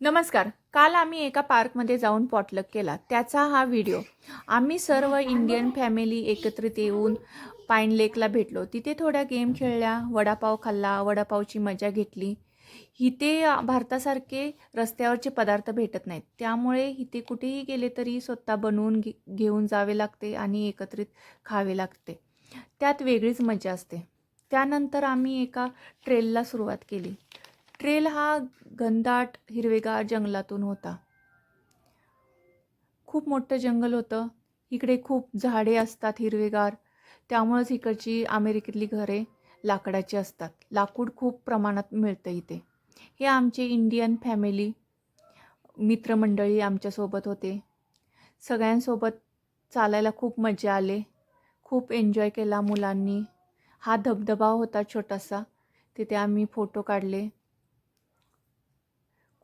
नमस्कार. काल आम्ही एका पार्कमध्ये जाऊन पॉटलक केला. त्याचा हा व्हिडिओ. आम्ही सर्व इंडियन फॅमिली एकत्रित येऊन पाईन लेकला भेटलो. तिथे थोड्या गेम खेळल्या. वडापाव खाल्ला. वडापावची मजा घेतली. इथे भारतासारखे रस्त्यावरचे पदार्थ भेटत नाहीत. त्यामुळे इथे कुठेही गेले तरी स्वतः बनवून घे घेऊन जावे लागते आणि एकत्रित खावे लागते. त्यात वेगळीच मजा असते. त्यानंतर आम्ही एका ट्रेलला सुरुवात केली. ट्रेल हा घनदाट हिरवेगार जंगलातून होता. खूप मोठं जंगल होतं. इकडे खूप झाडे असतात हिरवेगार. त्यामुळंच इकडची अमेरिकेतली घरे लाकडाची असतात. लाकूड खूप प्रमाणात मिळतं इथे. हे आमचे इंडियन फॅमिली मित्रमंडळी आमच्यासोबत होते. सगळ्यांसोबत चालायला खूप मजा आले. खूप एन्जॉय केला मुलांनी. हा धबधबा होता छोटासा. तिथे आम्ही फोटो काढले.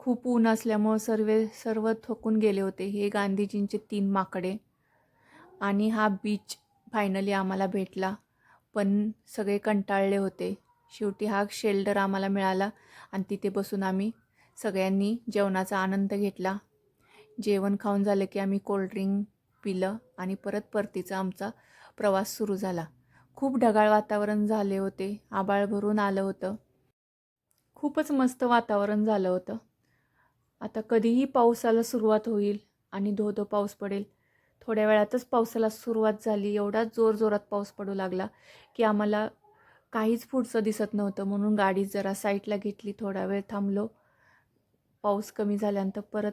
खूप ऊन असल्यामुळं सर्व सर्व थकून गेले होते. हे गांधीजींचे तीन माकडे. आणि हा बीच फायनली आम्हाला भेटला. पण सगळे कंटाळले होते. शेवटी हा शेल्डर आम्हाला मिळाला आणि तिथे बसून आम्ही सगळ्यांनी जेवणाचा आनंद घेतला. जेवण खाऊन झालं की आम्ही कोल्ड्रिंक पिलं आणि परत परतीचा आमचा प्रवास सुरू झाला. खूप ढगाळ वातावरण झाले होते. आबाळ भरून आलं होतं. खूपच मस्त वातावरण झालं होतं. आता कधीही पावसाला सुरुवात होईल आणि धो धो पाऊस पडेल. थोड्या वेळातच पावसाला सुरुवात झाली. एवढा जोर जोरात पाऊस पडू लागला की आम्हाला काहीच पुढचं दिसत नव्हतं. म्हणून गाडी जरा साईडला घेतली. थोडा वेळ थांबलो. पाऊस कमी झाल्यानंतर परत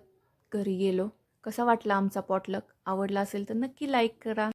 घरी गेलो. कसा वाटला आमचा पॉटलक आवडला असेल तर नक्की लाईक करा.